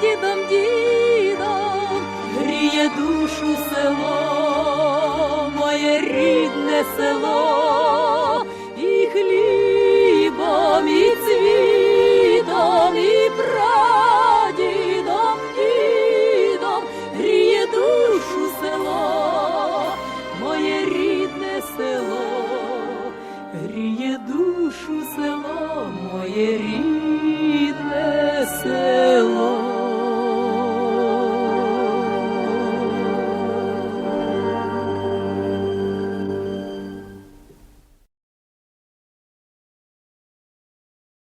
прадідом дідом гріє душу село.